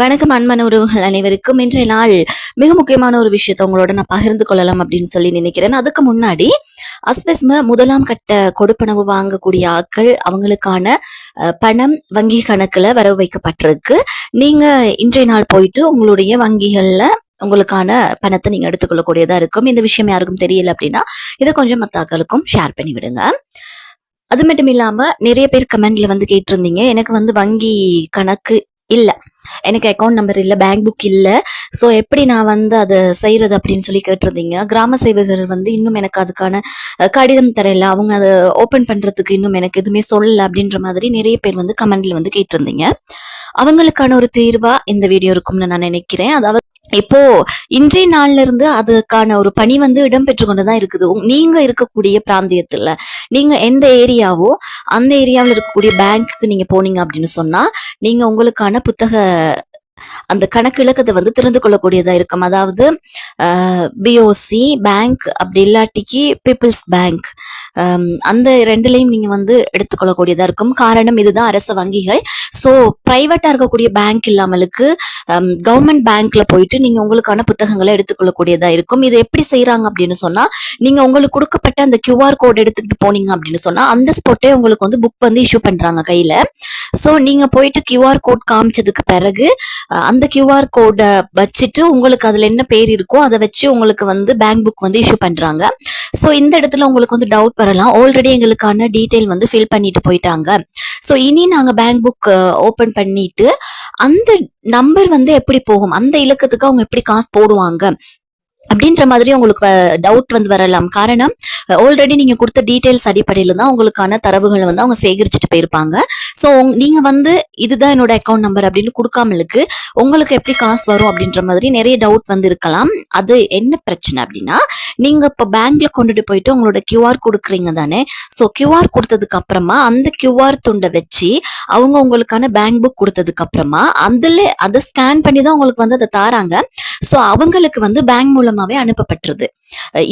வணக்கம் அன்பான உறவுகள் அனைவருக்கும். இன்றைய நாள் மிக முக்கியமான ஒரு விஷயத்தை உங்களோட நான் பகிர்ந்து கொள்ளலாம் அப்படின்னு சொல்லி நினைக்கிறேன். அதுக்கு முன்னாடி அஸ்வஸ்ம முதலாம் கட்ட கொடுப்பனவு வாங்கக்கூடிய ஆட்கள் அவங்களுக்கான பணம் வங்கி கணக்குல வரவு வைக்கப்பட்டிருக்கு. நீங்க இன்றைய நாள் போயிட்டு உங்களுடைய வங்கிகள்ல உங்களுக்கான பணத்தை நீங்க எடுத்துக்கொள்ளக்கூடியதா இருக்கும். இந்த விஷயம் யாருக்கும் தெரியல அப்படின்னா இதை கொஞ்சம் மத்தாக்களுக்கும் ஷேர் பண்ணி விடுங்க அது மட்டும் இல்லாம நிறைய பேர் கமெண்ட்ல வந்து கேட்டிருந்தீங்க எனக்கு வந்து வங்கி கணக்கு இல்லை. எனக்கு அக்கௌண்ட் நம்பர் இல்ல பேங்க் புக் இல்ல. சோ எப்படி நான் வந்து அதை செய்யறது அப்படின்னு சொல்லி கேட்டிருந்தீங்க. கிராம சேவகர் வந்து இன்னும் எனக்கு அதுக்கான கடிதம் தரல. அவங்க அதை ஓப்பன் பண்றதுக்கு இன்னும் எனக்கு எதுவுமே சொல்லல அப்படின்ற மாதிரி நிறைய பேர் வந்து கமெண்ட்ல வந்து கேட்டிருந்தீங்க. அவங்களுக்கான ஒரு தீர்வா இந்த வீடியோ இருக்கும்னு நான் நினைக்கிறேன். அதாவது இப்போ இன்றைய நாள்ல இருந்து அதுக்கான ஒரு பணி வந்து இடம்பெற்று கொண்டுதான் இருக்குது. நீங்க இருக்கக்கூடிய பிராந்தியத்துல நீங்க எந்த ஏரியாவோ அந்த ஏரியாவில் இருக்கக்கூடிய பேங்க்குக்கு நீங்க போனீங்க அப்படின்னு சொன்னா நீங்க உங்களுக்கான புத்தக அந்த கணக்கு இலக்கத்தை வந்து திறந்து கொள்ளக்கூடியதா இருக்கும். அதாவது பிஓசி பேங்க் அப்படி இல்லாட்டிக்கு பீப்புள்ஸ் பேங்க் அந்த ரெண்டுலையும் நீங்க வந்து எடுத்துக்கொள்ளக்கூடியதா இருக்கும். காரணம் இதுதான் அரசு வங்கிகள். ஸோ பிரைவேட்டா இருக்கக்கூடிய பேங்க் இல்லாமலுக்கு கவர்மெண்ட் பேங்க்ல போயிட்டு நீங்க உங்களுக்கான புத்தகங்களை எடுத்துக்கொள்ளக்கூடியதா இருக்கும். இது எப்படி செய்யறாங்க அப்படின்னு சொன்னா நீங்க உங்களுக்கு கொடுக்கப்பட்ட அந்த கியூஆர் கோட் எடுத்துக்கிட்டு போனீங்க அப்படின்னு சொன்னா அந்த ஸ்பாட்டே உங்களுக்கு வந்து புக் வந்து இஷ்யூ பண்றாங்க கையில. ஸோ நீங்கள் போயிட்டு கியூஆர் கோட் காமிச்சதுக்கு பிறகு அந்த கியூஆர் கோடை வச்சுட்டு உங்களுக்கு அதில் என்ன பேர் இருக்கோ அதை வச்சு உங்களுக்கு வந்து பேங்க் புக் வந்து இஷ்யூ பண்ணுறாங்க ஸோ இந்த இடத்துல உங்களுக்கு வந்து டவுட் வரலாம். ஆல்ரெடி எங்களுக்கான டீட்டெயில் வந்து ஃபில் பண்ணிட்டு போயிட்டாங்க. ஸோ இனி நாங்கள் பேங்க் புக் ஓப்பன் பண்ணிட்டு அந்த நம்பர் வந்து எப்படி போகும்? அந்த இலக்கத்துக்கு அவங்க எப்படி காசு போடுவாங்க? அப்படின்ற மாதிரி உங்களுக்கு டவுட் வந்து வரலாம். காரணம் ஆல்ரெடி நீங்கள் கொடுத்த டீட்டெயில்ஸ் அடிப்படையில் தான் உங்களுக்கான தரவுகளை வந்து அவங்க சேகரிச்சுட்டு போயிருப்பாங்க. ஸோ நீங்கள் வந்து இதுதான் என்னோட அக்கௌண்ட் நம்பர் அப்படின்னு கொடுக்காமலுக்கு உங்களுக்கு எப்படி காசு வரும் அப்படின்ற மாதிரி நிறைய டவுட் வந்து இருக்கலாம். அது என்ன பிரச்சனை அப்படின்னா நீங்கள் இப்போ பேங்க்ல கொண்டுட்டு போயிட்டு உங்களோட கியூஆர் கொடுக்குறீங்க தானே? ஸோ கியூஆர் கொடுத்ததுக்கு அப்புறமா அந்த கியூஆர் துண்டை வச்சு அவங்க உங்களுக்கான பேங்க் புக் கொடுத்ததுக்கு அப்புறமா அதில் அதை ஸ்கேன் பண்ணி தான் உங்களுக்கு வந்து அதை தாராங்க. ஸோ அவங்களுக்கு வந்து பேங்க் மூலமாகவே அனுப்பப்பட்டுருது.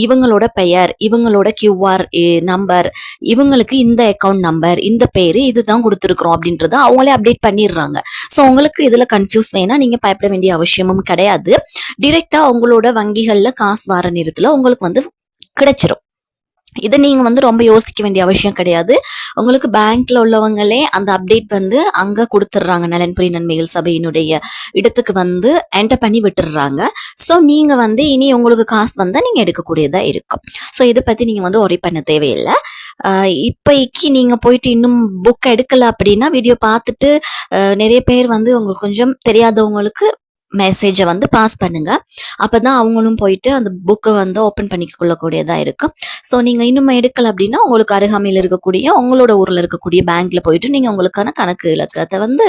இவங்களோட பெயர் இவங்களோட கியூஆர் நம்பர் இவங்களுக்கு இந்த அக்கவுண்ட் நம்பர் இந்த பேர் இதுதான் கொடுத்துருக்குறோம் அப்படின்றத அவங்களே அப்டேட் பண்ணிடுறாங்க. ஸோ உங்களுக்கு இதில் கன்ஃபியூஸ் வேணால் நீங்கள் பயப்பட வேண்டிய அவசியமும் கிடையாது. டிரெக்டாக உங்களோட வங்கிகளில் காசு வர நேரத்தில் உங்களுக்கு வந்து கிடைச்சிரும். இதை நீங்கள் வந்து ரொம்ப யோசிக்க வேண்டிய அவசியம் கிடையாது. உங்களுக்கு பேங்க்ல உள்ளவங்களே அந்த அப்டேட் வந்து அங்கே கொடுத்துட்றாங்க நலன்புரி நன்மைகள் சபையினுடைய இடத்துக்கு வந்து என்டர் பண்ணி விட்டுடுறாங்க ஸோ நீங்கள் வந்து இனி உங்களுக்கு காசு வந்தால் நீங்கள் எடுக்கக்கூடியதாக இருக்கும். ஸோ இதை பற்றி நீங்கள் வந்து ஒரே பண்ண தேவையில்லை. ஆஹ் இப்போதைக்கு நீங்க போயிட்டு இன்னும் புக் எடுக்கலை அப்படின்னா வீடியோ பார்த்துட்டு நிறைய பேர் வந்து உங்களுக்கு கொஞ்சம் தெரியாதவங்களுக்கு மெசேஜை வந்து பாஸ் பண்ணுங்க. அப்பதான் அவங்களும் போயிட்டு அந்த புக்கை வந்து ஓப்பன் பண்ணிக்கொள்ளக்கூடியதாக இருக்கும். ஸோ நீங்க இன்னும் எடுக்கல அப்படின்னா உங்களுக்கு அருகாமையில் இருக்கக்கூடிய உங்களோட ஊர்ல இருக்கக்கூடிய பேங்க்ல போயிட்டு நீங்க உங்களுக்கான கணக்கு இலக்கத்தை வந்து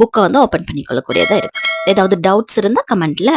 புக்கை வந்து ஓப்பன் பண்ணிக்கொள்ளக்கூடியதாக இருக்கு. ஏதாவது டவுட்ஸ் இருந்தா கமெண்ட்ல